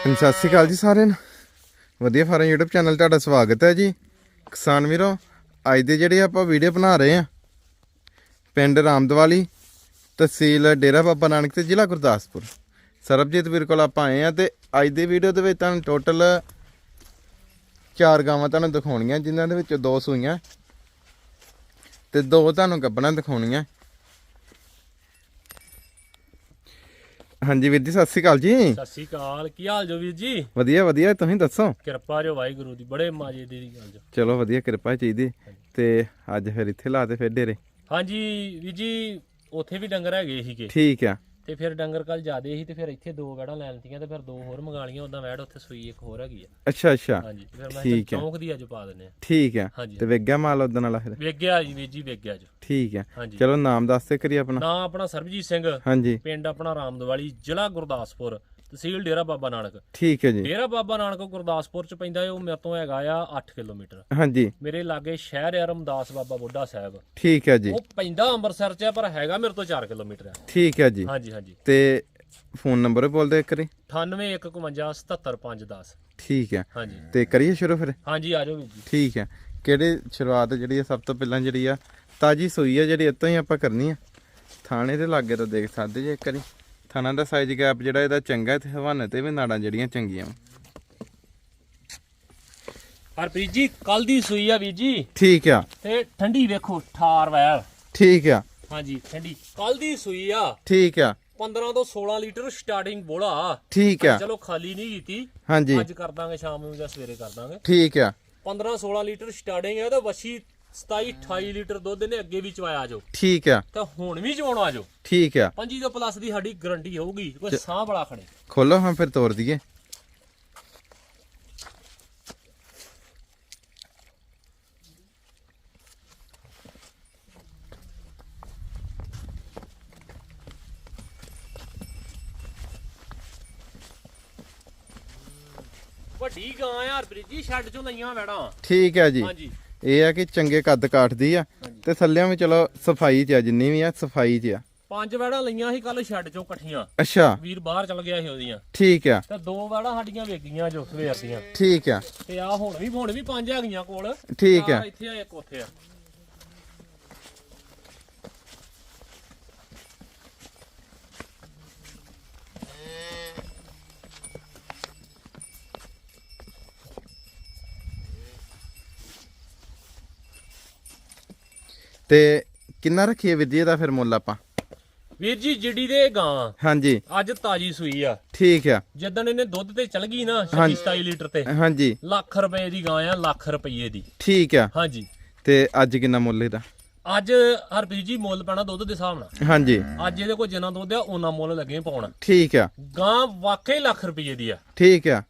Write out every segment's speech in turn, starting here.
ਹਾਂਜੀ, ਸਤਿ ਸ਼੍ਰੀ ਅਕਾਲ ਜੀ ਸਾਰਿਆਂ ਨੂੰ। ਵਧੀਆ ਫਾਰਮ YouTube ਚੈਨਲ ਤੁਹਾਡਾ ਸਵਾਗਤ ਹੈ ਜੀ। ਕਿਸਾਨ ਵੀਰੋ ਅੱਜ ਦੇ ਜਿਹੜੇ ਆਪਾਂ ਵੀਡੀਓ ਬਣਾ ਰਹੇ ਆ ਪਿੰਡ ਰਾਮਦਵਾਲੀ ਤਹਿਸੀਲ ਡੇਰਾ ਬਾਬਾ ਨਾਨਕ ਤੇ ਜ਼ਿਲ੍ਹਾ ਗੁਰਦਾਸਪੁਰ। ਸਰਬਜੀਤ ਵੀਰ ਕੋਲ ਆਪਾਂ ਆਏ ਆ ਤੇ ਅੱਜ ਦੀ ਵੀਡੀਓ ਦੇ ਵਿੱਚ ਤੁਹਾਨੂੰ ਟੋਟਲ ਚਾਰ ਗਾਵਾਂ ਤੁਹਾਨੂੰ ਦਿਖਾਉਣੀਆਂ ਜਿਨ੍ਹਾਂ ਦੇ ਵਿੱਚ ਦੋ ਸੂਈਆਂ ਤੇ ਦੋ ਤੁਹਾਨੂੰ ਗੱਬਣਾ ਦਿਖਾਉਣੀਆਂ। ਹਾਂਜੀ ਵੀਰ ਜੀ ਸਤਿ ਸ਼੍ਰੀ ਅਕਾਲ ਜੀ। ਸਤਿ ਸ਼੍ਰੀ ਅਕਾਲ ਕੀ ਹਾਲ ਜੋ ਵੀਰ ਜੀ? ਵਧੀਆ ਵਧੀਆ ਤੁਸੀਂ ਦੱਸੋ? ਕਿਰਪਾ ਜੋ ਵਾਹਿਗੁਰੂ ਦੀ ਬੜੇ ਮਾਜੇ ਦੀ ਗੱਲ ਜੋ। ਚਲੋ ਵਧੀਆ ਕਿਰਪਾ ਚਾਹੀਦੀ ਤੇ ਅੱਜ ਫਿਰ ਇੱਥੇ ਲਾਤੇ ਫਿਰ ਡੇਰੇ। ਹਾਂਜੀ ਵੀਰ ਜੀ ਉੱਥੇ ਵੀ ਡੰਗਰ ਹੈਗੇ ਸੀਗੇ। ਠੀਕ ਆ। ਤੇ ਫਿਰ ਡੰਗਰ ਕੱਲ ਜ਼ਿਆਦੇ ਸੀ ਤੇ ਫਿਰ ਇੱਥੇ ਦੋ ਵੈੜਾਂ ਲੈ ਲਤੀਆਂ ਤੇ ਫਿਰ ਦੋ ਹੋਰ ਮੰਗਾ ਲਈਆਂ ਉਦਾਂ ਵੈੜ ਉੱਥੇ ਸੂਈ ਇੱਕ ਹੋਰ ਹੈਗੀ ਆ। ਅੱਛਾ ਅੱਛਾ। ਹਾਂਜੀ ਤੇ ਫਿਰ ਮੈਂ ਠੀਕ ਹੈ। ਚੌਂਕ ਦੀ ਅੱਜ ਪਾ ਦਿੰਨੇ ਆ। ਠੀਕ ਆ ਹਾਂਜੀ। ਤੇ ਵੇਗਿਆ ਮਾਲ ਉਦਣ ਵਾਲਾ ਫਿਰ? ਵੇਗ ਗਿਆ ਜੀ ਵੀਰ ਜੀ ਵੇਗ ਗਿਆ ਜੋ ਠੀਕ ਆ ਹਾਂਜੀ। ਚਲੋ ਨਾਮ ਦੱਸ ਤੇ ਕਰੀ ਆਪਣਾ। ਨਾਂ ਆਪਣਾ ਸਰਬਜੀਤ ਸਿੰਘ। ਹਾਂਜੀ। ਪਿੰਡ ਆਪਣਾ ਰਾਮਦਵਾਲੀ ਜ਼ਿਲ੍ਹਾ ਗੁਰਦਾਸਪੁਰ। ਤਹਿਸੀਲ ਡੇਰਾ ਬਾਬਾ ਨਾਨਕ। ਠੀਕ ਹੈ ਜੀ। ਡੇਰਾ ਬਾਬਾ ਨਾਨਕ ਗੁਰਦਾਸਪੁਰ ਚ ਪੈਂਦਾ ਹੈ ਉਹ ਮੇਰੇ ਤੋਂ ਹੈਗਾ ਆ 8 ਕਿਲੋਮੀਟਰ। ਹਾਂਜੀ। ਮੇਰੇ ਲਾਗੇ ਸ਼ਹਿਰ ਆ ਰਮਦਾਸ ਬਾਬਾ ਬੁੱਢਾ ਸਾਹਿਬ। ਠੀਕ ਹੈ ਜੀ। ਉਹ ਪੈਂਦਾ ਅੰਮ੍ਰਿਤਸਰ ਚ ਪਰ ਹੈਗਾ ਮੇਰੇ ਤੋਂ 4 ਕਿਲੋਮੀਟਰ ਆ। ਠੀਕ ਹੈ ਜੀ। ਹਾਂਜੀ ਹਾਂਜੀ। ਤੇ ਫੋਨ ਨੰਬਰ ਵੀ ਬੋਲ ਦੇ ਕਰੀ 9815775510 ਠੀਕ ਹੈ। ਹਾਂਜੀ। ਤੇ ਕਰੀਏ ਸ਼ੁਰੂ ਫਿਰ? ਹਾਂਜੀ ਆ ਜਾਓ ਵੀਰ ਜੀ। ਠੀਕ ਹੈ। ਕਿਹੜੇ ਸ਼ੁਰੂਆਤ ਜਿਹੜੀ ਆ ਸਭ ਤੋਂ ਪਹਿਲਾਂ ਜਿਹੜੀ ਆ ਤਾਜੀ ਸੂਈ ਆ ਜਿਹੜੀ ਇੱਥੋਂ ਹੀ ਆਪਾਂ ਕਰਨੀ ਆ। ਥਾਣੇ ਦੇ ਲਾਗੇ ਤੋਂ ਦੇਖ ਸਕਦੇ ਜੇ ਇੱਕ ਵਾਰੀ। ਥਾਣਾ ਦਾ ਸਾਈਜ਼ ਗੈਪ ਜਿਹੜਾ ਇਹਦਾ ਚੰਗਾ ਤੇ ਹਵਾਨੇ ਤੇ ਵੀ ਨਾੜਾਂ ਜਿਹੜੀਆਂ ਚੰਗੀਆਂ। ਹਰਪ੍ਰੀਤ ਜੀ ਕੱਲ ਦੀ ਸੂਈ ਆ ਵੀਰ ਜੀ। ਠੀਕ ਆ। ਤੇ ਠੰਡੀ ਵੇਖੋ ਠਾਰ ਵੈਲ। ਠੀਕ ਆ। ਹਾਂਜੀ ਠੰਡੀ। ਕੱਲ ਦੀ ਸੂਈ ਆ। ਠੀਕ ਆ। 15 ਤੋਂ 16 ਲੀਟਰ ਸਟਾਰਟਿੰਗ ਬੋਲਾ। ਠੀਕ ਆ। ਚਲੋ ਖਾਲੀ ਨਹੀਂ ਕੀਤੀ। ਹਾਂਜੀ। ਅੱਜ ਕਰ ਦਾਂਗੇ ਸ਼ਾਮ ਨੂੰ ਜਾਂ ਸਵੇਰੇ ਕਰ ਦਾਂਗੇ। ਠੀਕ ਆ। 15 16 ਲੀਟਰ ਸਟਾਰਟਿੰਗ ਹੈ ਤਾਂ ਵਸ਼ੀ 27 28 ਲੀਟਰ ਦੁੱਧ ਨੇ ਅੱਗੇ ਵੀ ਚਵਾਇਆ ਜੋ ਠੀਕ ਆ। ਤਾਂ ਹੁਣ ਵੀ ਚਵਾਉਣਾ ਜੋ ਠੀਕ ਆ। ਪੰਜੀ ਤੋਂ ਪਲੱਸ ਦੀ ਸਾਡੀ ਗਾਰੰਟੀ ਹੋਊਗੀ ਕੋਈ ਸਾਹ ਬੜਾ ਖੜੇ। ਖੋਲੋ ਹਾਂ ਫਿਰ ਤੋੜ ਦਈਏ। ਵੱਡੀ ਗਾਂ ਆ ਹਰਪ੍ਰੀਤ ਜੀ ਛੱਡ ਚੋਂ ਲਈਆਂ ਵੈੜਾਂ। ਠੀਕ ਆ ਜੀ। ਹਾਂਜੀ। ਇਹ ਆ ਕਿ ਚੰਗੇ ਕੱਦ ਕਾਟਦੀ ਆ ਤੇ ਥੱਲਿਆਂ ਵੀ ਚਲੋ ਸਫ਼ਾਈ ਚ ਆ ਜਿੰਨੀ ਵੀ ਆ ਸਫ਼ਾਈ ਚ ਆ। ਪੰਜ ਵੈੜਾਂ ਲਈਆਂ ਸੀ ਕੱਲ ਛੱਡ ਚੋਂ ਇਕੱਠੀਆਂ। ਅੱਛਾ। ਵੀਰ ਬਾਹਰ ਚਲ ਗਿਆ ਸੀ ਉਹਦੀਆਂ। ਠੀਕ ਆ। ਤੇ ਦੋ ਵੈੜਾਂ ਸਾਡੀਆਂ ਵੇਗੀਆਂ ਜੋ ਸਵੇਰ ਦੀਆਂ। ਠੀਕ ਆ। ਤੇ ਆ ਹੁਣ ਵੀ ਹੁਣ ਵੀ ਪੰਜ ਹੈਗੀਆਂ ਕੋਲ। ਠੀਕ ਆ। ਇੱਥੇ ਆ ਇੱਕ ਉੱਥੇ ਆ। ਤੇ ਕਿੰਨਾ ਰੱਖੀਏ ਵਿਧੀ ਦਾ ਫਿਰ ਮੁੱਲ ਆਪਾਂ? ਵੀਰ ਜੀ ਜਿੱਡੀ ਦੇ ਗਾਂ। ਹਾਂਜੀ। ਅੱਜ ਤਾਜੀ ਸੂਈ ਆ। ਠੀਕ ਆ। ਜਦੋਂ ਇਹਨੇ ਦੁੱਧ ਤੇ ਚਲ ਗਈ ਨਾ 26 27 ਲੀਟਰ ਤੇ ਹਾਂਜੀ। ਲੱਖ ਰੁਪਏ ਦੀ ਗਾਂ ਆ ਲੱਖ ਰੁਪਏ ਦੀ। ਠੀਕ ਆ। ਹਾਂਜੀ। ਤੇ ਅੱਜ ਕਿੰਨਾ ਮੁੱਲ ਇਹਦਾ? ਅੱਜ ਹਰਪ੍ਰੀਤ ਜੀ ਮੁੱਲ ਪੈਣਾ ਦੁੱਧ ਦੇ ਹਿਸਾਬ ਨਾਲ। ਹਾਂਜੀ। ਅੱਜ ਇਹਦੇ ਕੋਲ ਜਿੰਨਾ ਦੁੱਧ ਆ ਉਹਨਾਂ ਮੁੱਲ ਲੱਗੇ ਪਾਉਣਾ। ਠੀਕ ਆ। ਗਾਂ ਵਾਕਈ ਲੱਖ ਰੁਪਏ ਦੀ ਆ। ਠੀਕ ਆ।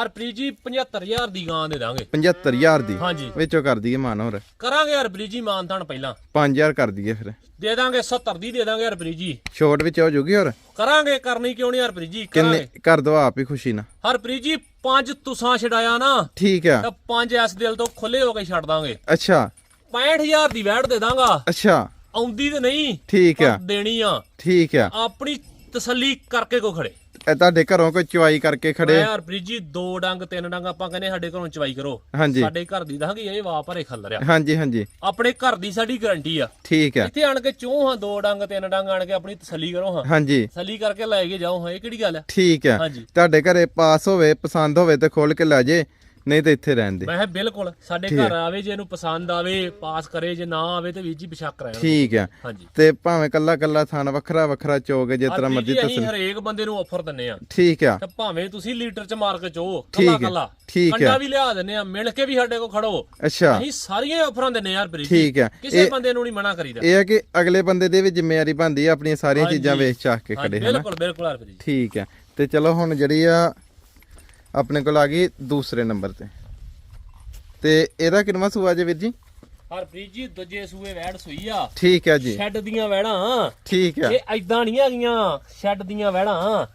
ਹਰਪ੍ਰੀਤ ਜੀ 75000 ਦੀ ਗਾਂ ਦੇ ਦਾਂਗੇ। 75000 ਦੀ? ਹਾਂਜੀ। ਵਿੱਚੋਂ ਕਰ ਦਈਏ ਮਾਨ ਹੋਰ? ਕਰਾਂਗੇ ਹਰਪ੍ਰੀਤ ਜੀ ਮਾਨਤਾਨ ਪਹਿਲਾਂ। 5000 ਕਰ ਦਈਏ ਫਿਰ। ਦੇ ਦਾਂਗੇ 70 ਦੀ ਦੇ ਦਾਂਗੇ ਹਰਪ੍ਰੀਤ ਜੀ। ਛੋਟ ਵਿੱਚ ਹੋ ਜੂਗੀ ਹੋਰ? ਕਰਾਂਗੇ ਕਰਨੀ ਕਿਉਂ ਨਹੀਂ ਹਰਪ੍ਰੀਤ ਜੀ? ਕਿੰਨੇ ਕਰ ਦੋ ਆਪ ਹੀ ਖੁਸ਼ੀ ਨਾਲ। ਹਰਪ੍ਰੀਤ ਜੀ ਪੰਜ ਤੁਸਾਂ ਛਡਾਇਆ ਨਾ ਠੀਕ ਆ। ਤਾਂ ਪੰਜ ਐਸ ਦਿਲ ਤੋਂ ਖੁੱਲੇ ਹੋ ਕੇ ਛੱਡ ਦਾਂਗੇ। ਅੱਛਾ। 65000 ਦੀ ਵੈਟ ਦੇ ਦਾਂਗਾ। ਅੱਛਾ। ਆਉਂਦੀ ਤੇ ਨਹੀਂ ਠੀਕ ਆ। ਦੇਣੀ ਆ। ਠੀਕ ਆ। ਆਪਣੀ ਤਸੱਲੀ ਕਰਕੇ ਕੋ ਖੜੇ। ਇਹ ਤੁਹਾਡੇ ਘਰੋਂ ਕੋਈ ਚਵਾਈ ਕਰਕੇ ਖੜੇ? ਮੈਂ ਹਰਪ੍ਰੀਤ ਜੀ ਦੋ ਡੰਗ ਤਿੰਨ ਡੰਗ ਆਪਾਂ ਕਹਿੰਦੇ ਸਾਡੇ ਘਰੋਂ ਚਵਾਈ ਕਰੋ। ਹਾਂਜੀ। ਸਾਡੇ ਘਰ ਦੀ ਦਾਂਗੇ ਇਹ ਵਾਹ ਭਰੇ ਖੱਲ ਰਿਆ। ਹਾਂਜੀ ਹਾਂਜੀ। ਆਪਣੇ ਘਰ ਦੀ ਸਾਡੀ ਗਾਰੰਟੀ ਆ। ਠੀਕ ਆ। ਇੱਥੇ ਆਣ ਕੇ ਚੋਂ ਹਾਂ ਦੋ ਡੰਗ ਤਿੰਨ ਡੰਗ ਆਣ ਕੇ ਆਪਣੀ ਤਸੱਲੀ ਕਰੋ ਹਾਂ। ਹਾਂਜੀ। ਤਸੱਲੀ ਕਰਕੇ ਲੈ ਕੇ ਜਾਓ ਹਾਂ ਇਹ ਕਿਹੜੀ ਗੱਲ ਹੈ ਠੀਕ ਆ। ਤੁਹਾਡੇ ਘਰੇ ਪਾਸ ਹੋਵੇ ਪਸੰਦ ਹੋਵੇ ਤੇ ਖੋਲ ਕੇ ਲੈ ਜੇ। ਨਹੀਂ ਤੇ ਇੱਥੇ ਰਹਿਣ ਦੇ। ਮੈਂ ਕਿਹਾ ਬਿਲਕੁਲ ਸਾਡੇ ਘਰ ਆਵੇ ਜੇ ਇਹਨੂੰ ਪਸੰਦ ਆਵੇ ਪਾਸ ਕਰੇ ਜੇ ਨਾ ਆਵੇ ਤੇ ਵੀਰ ਜੀ ਬਿਸ਼ੱਕ ਰਹਿਣਾ ਠੀਕ ਆ ਹਾਂਜੀ। ਤੇ ਭਾਵੇਂ ਕੱਲਾ ਕੱਲਾ ਥਾਨ ਵੱਖਰਾ ਵੱਖਰਾ ਚੋਗ ਜਿਸ ਤਰ੍ਹਾਂ ਮਰਜ਼ੀ ਤਸਲ ਹਰੇਕ ਬੰਦੇ ਨੂੰ ਆਫਰ ਦਿੰਨੇ ਆ ਠੀਕ ਆ। ਤੇ ਭਾਵੇਂ ਤੁਸੀਂ ਲੀਟਰ ਚ ਮਾਰ ਕੇ ਚੋ ਕੱਲਾ ਕੱਲਾ ਠੀਕ। ਕੰਡਾ ਵੀ ਲਿਆ ਦਿੰਨੇ ਆ ਮਿਲ ਕੇ ਵੀ ਸਾਡੇ ਕੋਲ ਖੜੋ। ਅੱਛਾ। ਅਸੀਂ ਸਾਰੀਆਂ ਆਫਰਾਂ ਦਿੰਨੇ ਯਾਰ ਬਰੀ ਠੀਕ ਆ ਕਿਸੇ ਬੰਦੇ ਨੂੰ ਨਹੀਂ ਮਨਾ ਕਰੀਦਾ। ਇਹ ਆ ਕਿ ਅਗਲੇ ਬੰਦੇ ਦੇ ਵੀ ਜ਼ਿੰਮੇਵਾਰੀ ਬਣਦੀ ਆ ਆਪਣੀਆਂ ਸਾਰੀਆਂ। ਚੀਜ਼ਾਂ ਵੇਚ ਚਾਹ ਕੇ ਖੜੇ ਹਨਾ ਬਿਲਕੁਲ ਬਿਲਕੁਲ ਠੀਕ ਆ ਤੇ ਚਲੋ ਹੁਣ ਜਿਹੜੀ ਆ ਆਪਣੇ ਕੋਲ ਆ ਗਈ ਦੂਸਰੇ ਨੰਬਰ ਤੇ। ਤੇ ਇਹਦਾ ਕਿੰਨਵਾ ਸੂਆ ਜੇ ਵੀਰ ਜੀ? ਹਰਪ੍ਰੀਤ ਜੀ ਦੂਜੇ ਸੂਏ ਵੈੜ ਸੂਈ ਆ। ਠੀਕ ਆ ਜੀ। ਸ਼ੈੱਡ ਦੀਆਂ ਵੈੜਾਂ। ਠੀਕ ਆ। ਇਹ ਐਦਾਂ ਨਹੀਂ ਹੈਗੀਆਂ ਸ਼ੈੱਡ ਦੀਆਂ ਵੈੜਾਂ।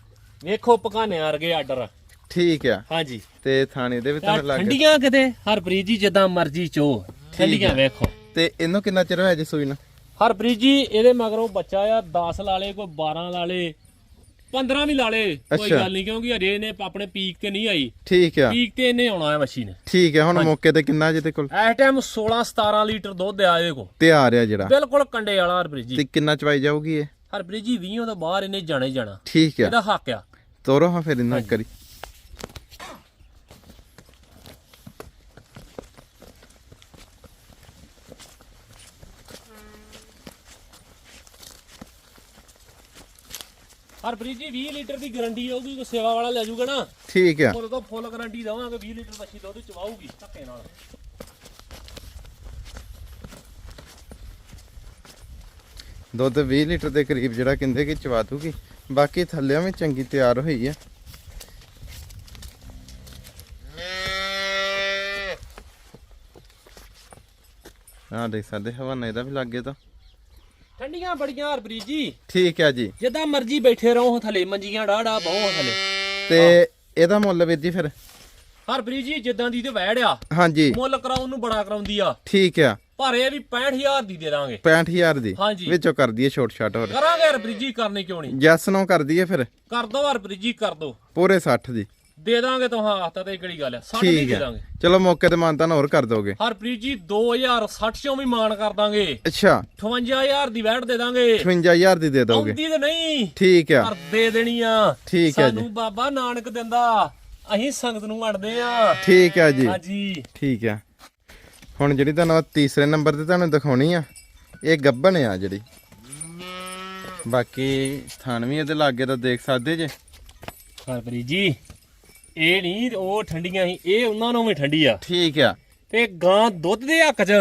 ਵੇਖੋ ਪਕਾਨੇ ਵਰਗੇ ਆਰਡਰ। ਠੀਕ ਆ। ਹਾਂਜੀ। ਤੇ ਥਾਣੇ ਦੇ ਵੀ ਤੁਹਾਨੂੰ ਲੱਗ ਠੰਡੀਆਂ ਕਿਤੇ? ਹਰਪ੍ਰੀਤ ਜੀ ਜਿੱਦਾਂ ਮਰਜ਼ੀ ਚੋ। ਠੰਡੀਆਂ ਵੇਖੋ। ਤੇ ਇਹਨੂੰ ਕਿੰਨਾ ਚਿਰ ਹੋਇਆ ਜੀ ਸੂਈ ਨੂੰ? ਹਰਪ੍ਰੀਤ ਜੀ ਇਹਦੇ ਮਗਰੋਂ ਬੱਚਾ ਆ 10 ਲਾਲੇ ਕੋਈ 12 ਲਾਲੇ 15 ਵੀ ਲਾ ਲੇ ਕੋਈ ਅੱਛਾ। ਗੱਲ ਨਹੀਂ ਕਿਉਂਕਿ ਹਜੇ ਇਹਨੇ ਆਪਣੇ ਪੀਕ ਤੇ ਨਹੀਂ ਆਈ। ਠੀਕ ਆ। ਪੀਕ ਤੇ ਇਹਨੇ ਆਉਣਾ ਹੈ ਮੱਛੀ ਨੇ ਠੀਕ ਆ ਹੁਣ ਮੌਕੇ ਤੇ ਕਿੰਨਾ ਜਿਹਦੇ ਕੋਲ? ਇਸ ਟਾਈਮ 16 17 ਲੀਟਰ ਦੁੱਧ ਆ ਇਹਦੇ ਕੋ ਤਿਆਰ ਆ ਜਿਹੜਾ। ਬਿਲਕੁਲ ਕੰਡੇ ਵਾਲਾ ਹਰਪ੍ਰੀਤ ਜੀ। ਤੇ ਕਿੰਨਾ ਚਵਾਈ ਜਾਊਗੀ ਇਹ? ਹਰਪ੍ਰੀਤ ਜੀ 20 ਤੋਂ ਬਾਹਰ ਇਹਨੇ ਜਾਣਾ ਜਾਣਾ। ਠੀਕ ਆ। ਇਹਦਾ ਹੱਕ ਆ। ਤੋਰੋ ਹਾਂ ਫਿਰ ਇਹਨਾਂ ਕਰੀ। ਹਰਪ੍ਰੀਤ ਜੀ 20 ਲੀਟਰ ਦੀ ਗਾਰੰਟੀ ਹੋਊਗੀ ਕੋਈ ਸੇਵਾ ਵਾਲਾ ਲੈ ਜਾਊਗਾ ਨਾ। ਠੀਕ ਆ। ਉਹਦੇ ਤੋਂ ਫੁੱਲ ਗਾਰੰਟੀ ਦਵਾਂਗੇ 20 ਲੀਟਰ ਮੱਛੀ ਦੁੱਧ ਚਵਾਊਗੀ ਧੱਕੇ ਨਾਲ। ਦੁੱਧ 20 ਲੀਟਰ ਦੇ ਕਰੀਬ ਜਿਹੜਾ ਕਹਿੰਦੇ ਕਿ ਚਵਾ ਦੂਗੀ। ਬਾਕੀ ਥੱਲਿਆਂ ਵੀ ਚੰਗੀ ਤਿਆਰ ਹੋਈ ਆ। ਆ ਦੇਖ ਸਕਦੇ ਹਵਾਨਾ ਇਹਦਾ ਵੀ ਲੱਗੇ ਤਾਂ। ਠੰਡੀਆਂ ਬੜੀਆਂ ਹਰਪ੍ਰੀਤ ਜੀ। ਠੀਕ ਆ ਜੀ। ਜਿੱਦਾਂ ਮਰਜ਼ੀ ਬੈਠੇ ਰਹੋ ਥੱਲੇ ਮੰਜੀਆਂ ਡਾੜਾ ਬਹੁ ਥੱਲੇ। ਤੇ ਇਹਦਾ ਮੁੱਲ ਵੀਰ ਜੀ ਫਿਰ? ਹਰਪ੍ਰੀਤ ਜੀ ਜਿੱਦਾਂ ਦੀ ਤੇ ਵੈੜ ਆ। ਹਾਂਜੀ। ਮੁੱਲ ਕਰਾਉਣ ਨੂੰ ਬੜਾ ਕਰਾਉਂਦੀ ਆ। ਠੀਕ ਆ। ਪਰ ਇਹ ਵੀ 65000 ਦੀ ਦੇ ਦਾਂਗੇ। 65000 ਦੀ? ਹਾਂਜੀ। ਵਿੱਚੋਂ ਕਰ ਦਈਏ ਛੋਟ ਛਾਟ ਹੋਰ। ਕਰਾਂਗੇ ਹਰਪ੍ਰੀਤ ਜੀ ਕਰਨੀ ਕਿਉਂ ਨਹੀਂ? ਜੈਸ ਨੂੰ ਕਰ ਦਈਏ ਫਿਰ? ਕਰ ਦੋ ਹਰਪ੍ਰੀਤ ਜੀ ਕਰ ਦੋ। ਪੂਰੇ 60 ਦੀ। ਦੇ ਦਾਂਗੇ ਤੁਹਾਂ ਹੱਥ ਤੇ ਕਿਹੜੀ ਗੱਲ ਆ 60 ਦੀ ਠੀਕ ਦੇ ਹੈ। ਦਾਂਗੇ। ਚਲੋ ਮੌਕੇ ਤੇ ਮਾਨਤਾਨ ਹੋਰ ਕਰ ਦੋਗੇ। ਹਰਪ੍ਰੀਤ ਜੀ 2060 ਚੋਂ ਵੀ ਮਾਨ ਕਰ ਦਾਂਗੇ। ਅੱਛਾ। 58000 ਦੀ ਵੈਟ ਦੇ ਦਾਂਗੇ। 55000 ਦੀ ਦੇ ਦੋਗੇ। ਆਉਂਦੀ ਤੇ ਨਹੀਂ। ਠੀਕ ਆ ਪਰ ਦੇ ਦੇਣੀ ਆ। ਠੀਕ ਹੈ ਜੀ। ਸਾਨੂੰ ਬਾਬਾ ਨਾਨਕ ਦਿੰਦਾ। ਅਸੀਂ ਸੰਗਤ ਨੂੰ ਅੜਦੇ ਆ। ਠੀਕ ਆ ਜੀ। ਹਾਂਜੀ। ਠੀਕ ਆ ਹੁਣ ਜਿਹੜੀ ਤੁਹਾਨੂੰ ਤੀਸਰੇ ਨੰਬਰ ਤੇ ਤੁਹਾਨੂੰ ਦਿਖਾਉਣੀ ਆ ਇਹ ਗੱਬਣ ਆ ਜਿਹੜੀ। ਬਾਕੀ ਥਣ ਵੀ ਇਹਦੇ ਲਾਗੇ ਤਾਂ ਦੇਖ ਸਕਦੇ ਜੇ। ਹਰਪ੍ਰੀਤ ਜੀ ਇਹ ਨਹੀਂ ਉਹ ਠੰਡੀਆਂ ਸੀ ਇਹ ਉਹਨਾਂ ਨੂੰ ਵੀ ਠੰਡੀ ਆ। ਠੀਕ ਆ। ਤੇ ਗਾਂ ਦੁੱਧ ਦੇ ਹੱਕ 'ਚ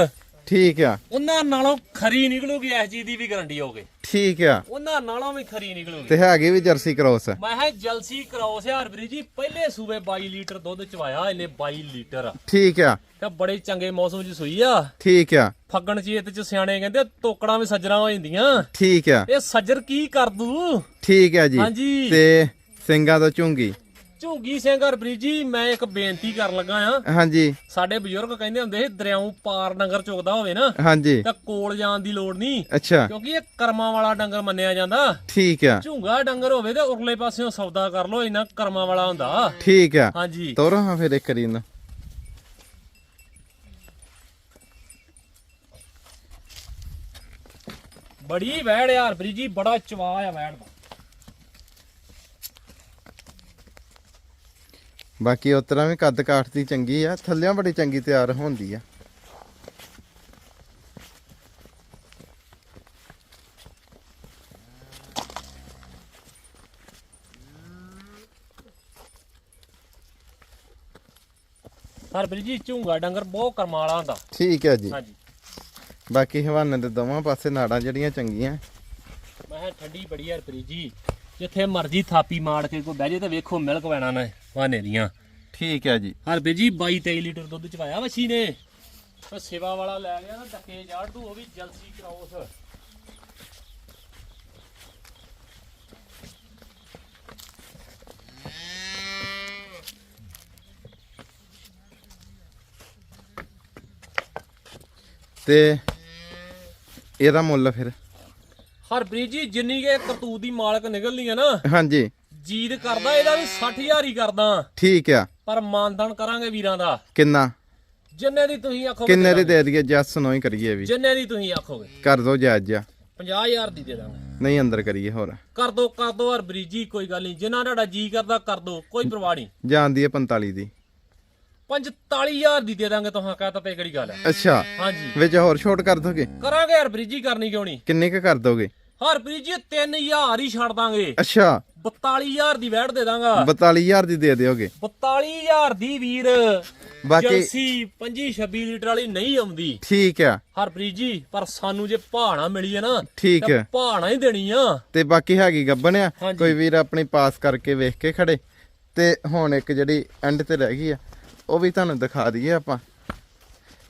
ਠੀਕ ਆ। ਉਹਨਾਂ ਨਾਲੋਂ ਖਰੀ ਨਿਕਲੂਗੀ ਇਸ ਚੀਜ਼ ਦੀ ਵੀ ਗਾਰੰਟੀ ਹੋਗੇ ਠੀਕ ਆ। ਉਹਨਾਂ ਨਾਲੋਂ ਵੀ ਖਰੀ ਨਿਕਲੂਗੀ। ਤੇ ਹੈਗੀ ਵੀ ਜਰਸੀ ਕ੍ਰੋਸ। ਮੈਂ ਹੈ ਜਲਸੀ ਕਰਾਉਸ ਹਰਪ੍ਰੀਤ ਜੀ ਪਹਿਲੇ ਸੂਬੇ 22 ਲੀਟਰ ਦੁੱਧ ਚਵਾਇਆ ਇਹਨੇ 22 ਲੀਟਰ। ਠੀਕ ਆ। ਤੇ ਬੜੇ ਚੰਗੇ ਮੌਸਮ 'ਚ ਸੂਈ ਆ। ਠੀਕ ਆ। ਫੱਗਣ ਚੇਤ 'ਚ ਸਿਆਣੇ ਕਹਿੰਦੇ ਤੋਕੜਾਂ ਵੀ ਸੱਜਰਾਂ ਹੋ ਜਾਂਦੀਆਂ। ਠੀਕ ਆ। ਇਹ ਸੱਜਰ ਕੀ ਕਰ ਦੂ? ਠੀਕ ਆ ਜੀ। ਹਾਂਜੀ। ਤੇ ਸਿੰਘਾਂ ਤੋਂ ਝੁੰਗੀ। ਝੁੰਗੀ ਸਿੰਘ ਹਰਪ੍ਰੀਤ ਜੀ ਮੈਂ ਇੱਕ ਬੇਨਤੀ ਕਰਨ ਲੱਗਾ ਆ ਹਾਂਜੀ। ਸਾਡੇ ਬਜ਼ੁਰਗ ਕਹਿੰਦੇ ਹੁੰਦੇ ਸੀ ਦਰਿਆਓਂ ਪਾਰ ਡੰਗਰ ਚੁਗਦਾ ਹੋਵੇ ਨਾ ਹਾਂਜੀ। ਤਾਂ ਕੋਲ ਜਾਣ ਦੀ ਲੋੜ ਨਹੀਂ ਅੱਛਾ। ਕਿਉਂਕਿ ਇਹ ਕਰਮਾਂ ਵਾਲਾ ਡੰਗਰ ਮੰਨਿਆ ਜਾਂਦਾ। ਠੀਕ ਆ। ਝੁੰਗਾ ਡੰਗਰ ਹੋਵੇ ਤੇ ਉਰਲੇ ਪਾਸਿਓਂ ਸੌਦਾ ਕਰ ਲੋ ਇੰਨਾ ਕਰਮਾਂ ਵਾਲਾ ਹੁੰਦਾ। ਠੀਕ ਆ। ਹਾਂਜੀ। ਤੋਰੋ ਹਾਂ ਫਿਰ ਇੱਕ ਕਰੀ ਨਾ ਬੜੀ ਵੈੜ ਆ ਹਰਪ੍ਰੀਤ ਜੀ ਬੜਾ ਚਵਾ ਆ ਵੈੜ ਦਾ। ਬਾਕੀ ਉਤਰਾ ਵੀ ਕੱਦ ਕਾਠ ਦੀ ਚੰਗੀ ਆ ਥੱਲਿਆਂ ਬੜੀ ਚੰਗੀ ਤਿਆਰ ਹੁੰਦੀ ਆ। ਹਰਪ੍ਰੀਤ ਜੀ ਝੁੰਗਾ ਡੰਗਰ ਬਹੁਤ ਕਰਮਾਂ ਵਾਲਾ ਹੁੰਦਾ। ਠੀਕ ਹੈ ਜੀ। ਹਾਂਜੀ। ਬਾਕੀ ਹਵਾਨੇ ਦੇ ਦੋਵਾਂ ਪਾਸੇ ਨਾੜਾਂ ਜਿਹੜੀਆਂ ਚੰਗੀਆਂ। ਮੈਂ ਕਿਹਾ ਠੰਡੀ ਬੜੀ ਆ ਹਰਪ੍ਰੀਤ ਜੀ। ਜਿੱਥੇ ਮਰਜ਼ੀ ਥਾਪੀ ਮਾਰ ਕੇ ਕੋਈ ਬਹਿ ਜੇ ਤੇ ਵੇਖੋ ਮਿਲਕ ਵੈਣਾ ਨੇ ਵਾਨੇ ਦੀਆਂ। ਠੀਕ ਹੈ ਜੀ। ਹਰਪ੍ਰੀਤ ਜੀ 22 23 ਲੀਟਰ ਦੁੱਧ ਚਵਾਇਆ ਵਛੀ ਨੇ। ਤੇ ਸੇਵਾ ਵਾਲਾ ਲੈ ਗਿਆ ਨਾ ਡੱਕੇ ਜਾੜ ਤੂੰ ਉਹ ਵੀ ਜਲਸੀ ਕਰਾਉਸ। ਤੇ ਇਹਦਾ ਮੁੱਲ ਫਿਰ? ਹਰਪ੍ਰੀਤ ਜੀ ਜਿੰਨੀ ਕੇ ਕਰਤੂਤ ਦੀ ਮਾਲਕ ਨਿਕਲਦੀ ਆ ਨਾ ਹਾਂਜੀ। ਜੀਦ ਕਰਦਾ ਇਹਦਾ ਵੀ 60000 ਹੀ ਕਰਦਾ। ਠੀਕ ਆ। ਪਰ ਮਾਨਦਾਨ ਕਰਾਂਗੇ ਵੀਰਾਂ ਦਾ। ਕਿੰਨਾ? ਜਿੰਨੇ ਦੀ ਤੁਸੀਂ ਆਖੋਗੇ ਕਿੰਨੇ ਦੀ ਦੇ ਦਈਏ? ਜੱਸ ਨੂੰ ਹੀ ਕਰੀਏ ਵੀ। ਜਿੰਨੇ ਦੀ ਤੁਸੀਂ ਆਖੋਗੇ। ਕਰ ਦੋ ਜਾਇਜ਼ ਆ। 50000 ਦੀ ਦੇ ਦਾਂਗੇ। ਨਹੀਂ ਅੰਦਰ ਕਰੀਏ ਹੋਰ। ਕਰ ਦੋ ਕਰ ਦੋ ਹਰਪ੍ਰੀਤ ਜੀ ਕੋਈ ਗੱਲ ਨਹੀਂ। ਜਿੰਨਾ ਤੁਹਾਡਾ ਜੀ ਕਰਦਾ ਕਰ ਦੋ। ਕੋਈ ਪਰਵਾਹ ਨਹੀਂ। ਜਾਂਦੀ ਹੈ 45 ਦੀ। 45000 ਦੀ ਦੇ ਦਾਂਗੇ ਤੁਹਾਂ ਕਹਤਾ ਤੇ ਕਿਹੜੀ ਗੱਲ ਹੈ। ਅੱਛਾ। ਹਾਂਜੀ। ਵਿੱਚ ਹੋਰ ਛੋਟ ਕਰ ਦੋਗੇ? ਕਰਾਂਗੇ ਹਰਪ੍ਰੀਤ ਜੀ ਕਰਨੀ ਕਿਉਂ ਨਹੀਂ? ਕਿੰਨੇ ਕ ਕਰ ਦੋਗੇ? ਹਰਪ੍ਰੀਤ ਜੀ 3000 ਹੀ ਛੱਡ ਦਾਂਗੇ। ਅੱਛਾ। 42000 ਦੀ ਵੈਟ ਦੇ ਦਾਂਗਾ। 42000 ਦੀ ਦੇ ਦਿਓਗੇ? 42000 ਦੀ ਵੀਰ। ਬਾਕੀ ਜਲਸੀ 25 26 ਲੀਟਰ ਵਾਲੀ ਨਹੀਂ ਆਉਂਦੀ। ਠੀਕ ਆ। ਹਰਪ੍ਰੀਤ ਜੀ ਪਰ ਸਾਨੂੰ ਜੇ ਭਾਣਾ ਮਿਲੀ ਹੈ ਨਾ ਠੀਕ ਹੈ ਭਾਣਾ ਹੀ ਦੇਣੀ ਆ। ਤੇ ਬਾਕੀ ਹੈਗੀ ਗੱਬਣ ਆ। ਕੋਈ ਵੀਰ ਆਪਣੀ ਪਾਸ ਕਰਕੇ ਵੇਖ ਕੇ ਖੜੇ। ਤੇ ਹੁਣ ਇੱਕ ਜਿਹੜੀ ਐਂਡ ਤੇ ਰਹਿ ਗਈ ਆ ਉਹ ਵੀ ਤੁਹਾਨੂੰ ਦਿਖਾ ਦਈਏ ਆਪਾਂ।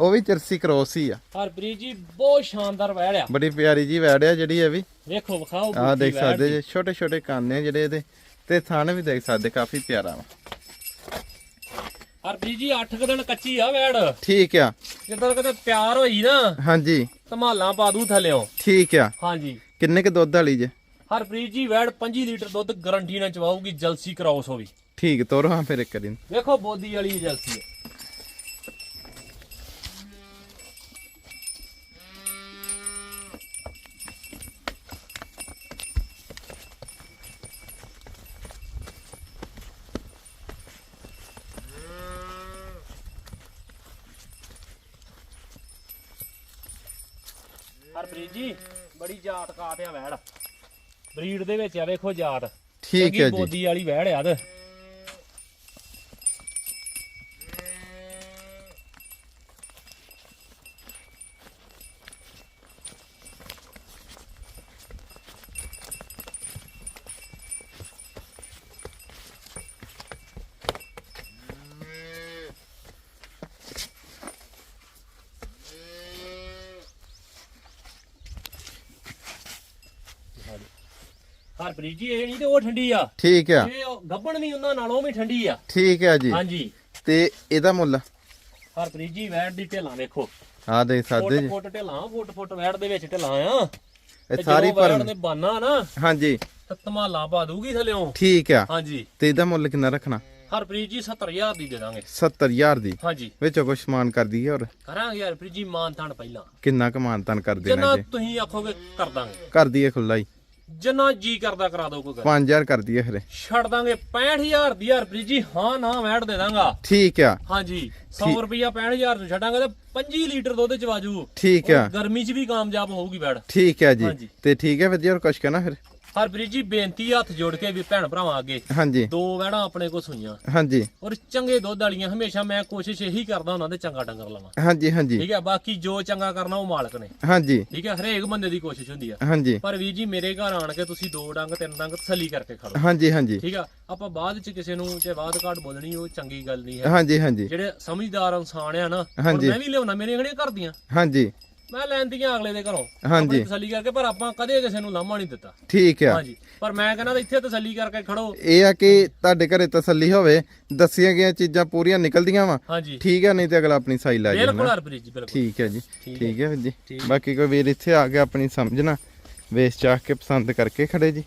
ਉਹ ਵੀ ਜਰਸੀ ਕ੍ਰੋਸ ਹੀ ਆ। ਹਰਪ੍ਰੀਤ ਜੀ ਬਹੁਤ ਸ਼ਾਨਦਾਰ ਵੈੜ ਆ। ਬੜੀ ਪਿਆਰੀ ਜੀ ਵੈੜ ਆ ਜਿਹੜੀ ਇਹ ਵੀ। ਵੇਖੋ ਵਿਖਾਓ ਬੂਟੀ ਦੇਖ ਸਕਦੇ। ਜੇ ਛੋਟੇ ਛੋਟੇ ਕੰਨ ਨੇ ਜਿਹੜੇ ਇਹਦੇ। ਤੇ ਥਣ ਵੀ ਦੇਖ ਸਕਦੇ ਕਾਫੀ ਪਿਆਰਾ ਵਾ। ਹਰਪ੍ਰੀਤ ਜੀ 8 ਦਿਨ ਕੱਚੀ ਆ ਵੈੜ। ਠੀਕ ਆ। ਜਦੋਂ ਕਿਤੇ ਪਿਆਰ ਹੋਈ ਨਾ ਹਾਂਜੀ। ਧਮਾਲਾਂ ਪਾ ਦੂ ਥੱਲਿਓ। ਠੀਕ ਆ। ਹਾਂਜੀ। ਕਿੰਨੇ ਕ ਦੁੱਧ ਵਾਲੀ ਜੇ? ਹਰਪ੍ਰੀਤ ਜੀ ਵੈੜ 5 ਲੀਟਰ ਦੁੱਧ ਗਰੰਟੀ ਨਾਲ ਚਵਾਉਗੀ ਜਲਸੀ ਕਰਾਉਸ ਹੋਵੀ ਠੀਕ ਤੋਰੋ ਹਾਂ ਫਿਰ ਇੱਕ ਵਾਰੀ ਵੇਖੋ ਬੋਦੀ ਵਾਲੀ ਜਲਸੀ ਹੈ। ਹਰਪ੍ਰੀਤ ਜੀ ਬੜੀ ਜਾਤ ਕਾਟ ਆ ਵੈੜ। ਬਰੀਡ ਦੇ ਵਿੱਚ ਆ ਵੇਖੋ ਜਾਤ। ਠੀਕ ਹੈ ਜੀ। ਬੋਦੀ ਵਾਲੀ ਵੈੜ ਆ ਤੇ। ਹਰਪ੍ਰੀਤ ਜੀ ਇਹ ਨਹੀਂ ਤੇ ਉਹ ਠੰਡੀ ਆ। ਠੀਕ ਆ। ਇਹ ਉਹ ਗੱਬਣ ਵੀ ਉਹਨਾਂ ਨਾਲੋਂ ਵੀ ਠੰਡੀ ਆ। ਠੀਕ ਆ ਜੀ। ਹਾਂਜੀ। ਤੇ ਇਹਦਾ ਮੁੱਲ? ਹਰਪ੍ਰੀਤ ਜੀ ਵੈੜ ਦੀ ਢੇਲਾਂ ਵੇਖੋ। ਆ ਦੇ ਸਾਦੇ ਫੁੱਟ ਜੀ। ਫੁੱਟ ਢੇਲਾਂ ਫੁੱਟ ਫੁੱਟ ਵੈੜ ਦੇ ਵਿੱਚ ਢੇਲਾਂ ਆ। ਇਹ ਸਾਰੀ ਭਰਨ। ਨੇ ਬਾਨਾ ਨਾ ਹਾਂਜੀ। ਤੇ ਧਮਾਲਾ ਪਾ ਦੂਗੀ ਥੱਲਿਓਂ। ਠੀਕ ਆ। ਹਾਂਜੀ। ਤੇ ਇਹਦਾ ਮੁੱਲ ਕਿੰਨਾ ਰੱਖਣਾ? ਹਰਪ੍ਰੀਤ ਜੀ 70000 ਦੀ ਦੇ ਦਾਂਗੇ। 70000 ਦੀ। ਹਾਂਜੀ। ਵਿੱਚੋਂ ਕੁਛ ਸਮਾਨ ਕਰ ਦਈਏ ਹੋਰ? ਕਰਾਂਗੇ ਹਰਪ੍ਰੀਤ ਜੀ ਮਾਨ ਤਾਨ ਪਹਿਲਾਂ। ਕਿੰਨਾ ਕਮਾਨ ਤਨ ਕਰ ਦੇਣਾ ਜਿੰਨਾ ਜੀ। ਤੁਸੀਂ ਆਖੋਗੇ ਕਰ ਦਾਂਗੇ। ਕਰ ਦਈਏ ਖੁੱਲਾ ਹੀ। ਜਿੰਨਾ ਜੀ ਕਰਦਾ ਕਰਾ ਦੋ ਕੋਈ ਗੱਲ 5000 ਕਰ ਦਈਏ ਖਰੇ ਛੱਡ ਦਾਂਗੇ 65000 ਦੀ ਹਰਪ੍ਰੀਤ ਜੀ ਹਾਂ ਨਾ ਵੈੜ ਦੇ ਦਾਂਗਾ। ਠੀਕ ਆ। ਹਾਂਜੀ 100 ਰੁਪਿਆ 65000 ਨੂੰ ਛੱਡਾਂਗੇ ਤੇ 25 ਲੀਟਰ ਦੁੱਧ ਚਵਾਜੂ ਠੀਕ ਆ। ਗਰਮੀ 'ਚ ਵੀ ਕਾਮਯਾਬ ਹੋਊਗੀ ਵੈੜ ਠੀਕ ਆ ਜੀ। ਤੇ ਠੀਕ ਹੈ ਵਧੀਆ ਹੋਰ ਕੁਛ ਕਹਿਣਾ ਫਿਰ? ਹਰਪ੍ਰੀਤ ਜੀ ਬੇਨਤੀ ਹੱਥ ਜੋੜ ਕੇ ਵੀ ਭੈਣ ਭਰਾਵਾਂ ਅੱਗੇ ਹਾਂਜੀ। ਦੋ ਵੈੜਾਂ ਆਪਣੇ ਕੋ ਸੂਈਆਂ। ਹਾਂਜੀ। ਔਰ ਚੰਗੇ ਦੁੱਧ ਵਾਲੀਆਂ ਹਮੇਸ਼ਾ ਮੈਂ ਕੋਸ਼ਿਸ਼ ਇਹੀ ਕਰਦਾ ਉਹਨਾਂ ਦੇ ਚੰਗਾ ਡੰਗਰ ਲਵਾਂ। ਹਾਂਜੀ ਹਾਂਜੀ। ਠੀਕ ਹੈ ਬਾਕੀ ਜੋ ਚੰਗਾ ਕਰਨਾ ਉਹ ਮਾਲਕ ਨੇ। ਹਾਂਜੀ। ਠੀਕ ਹੈ ਹਰੇਕ ਬੰਦੇ ਦੀ ਕੋਸ਼ਿਸ਼ ਹੁੰਦੀ ਆ। ਹਾਂਜੀ। ਪਰ ਵੀਰ ਜੀ ਮੇਰੇ ਘਰ ਆਣ ਕੇ ਤੁਸੀਂ ਦੋ ਡੰਗ ਤਿੰਨ ਡੰਗ ਤਸੱਲੀ ਕਰਕੇ ਖੜੋ। ਹਾਂਜੀ ਹਾਂਜੀ। ਠੀਕ ਆ ਆਪਾਂ ਬਾਅਦ ਚ ਕਿਸੇ ਨੂੰ ਜੇ ਬਾਅਦ ਘਾਟ ਬੋਲਣੀ ਉਹ ਚੰਗੀ ਗੱਲ ਨਹੀਂ ਹੈ। ਹਾਂਜੀ ਹਾਂਜੀ। ਜਿਹੜੇ ਸਮਝਦਾਰ ਇਨਸਾਨ ਆ ਨਾ ਔਰ। ਮੈਂ ਵੀ ਲਿਆਉਣਾ ਮੇਰੀਆਂ ਕਿਹੜੀਆਂ ਕਰਦੀਆਂ ਹਾਂਜੀ। ਮੈਂ ਲੈਂਦੀਆਂ ਅਗਲੇ ਦੇ ਘਰੋਂ। ਹਾਂਜੀ। ਤਸੱਲੀ ਕਰਕੇ ਪਰ ਆਪਾਂ ਕਦੇ ਕਿਸੇ ਨੂੰ ਲਾਮਾ ਨਹੀਂ ਦਿੱਤਾ। ਠੀਕ ਆ। ਹਾਂਜੀ। ਪਰ ਮੈਂ ਕਹਿੰਦਾ ਇੱਥੇ ਤਸੱਲੀ ਕਰਕੇ ਖੜੋ। ਇਹ ਆ ਕਿ ਤੁਹਾਡੇ ਘਰੇ ਤਸੱਲੀ ਹੋਵੇ ਦੱਸੀਆਂ ਗਈਆਂ ਚੀਜ਼ਾਂ ਪੂਰੀਆਂ ਨਿਕਲਦੀਆਂ ਵਾ। ਠੀਕ ਹੈ ਨਹੀਂ ਤੇ ਅਗਲਾ ਆਪਣੀ ਸਾਈ ਲਾ ਬਿਲਕੁਲ ਜਾਣਾ ਹਰਪ੍ਰੀਤ ਜੀ ਬਿਲਕੁਲ। ਠੀਕ ਹੈ ਜੀ। ਠੀਕ ਹੈ ਜੀ। ਬਾਕੀ ਕੋਈ ਵੀਰ ਇੱਥੇ ਆ ਕੇ ਆਪਣੀ ਸਮਝਣਾ ਵੇਚ ਚਾਹ ਕੇ ਪਸੰਦ ਕਰਕੇ ਖੜੇ ਜੀ।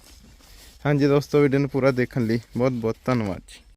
ਹਾਂਜੀ ਦੋਸਤੋ ਵੀਡੀਓ ਨੂੰ ਪੂਰਾ ਦੇਖਣ ਲਈ ਬਹੁਤ ਬਹੁਤ ਧੰਨਵਾਦ ਜੀ।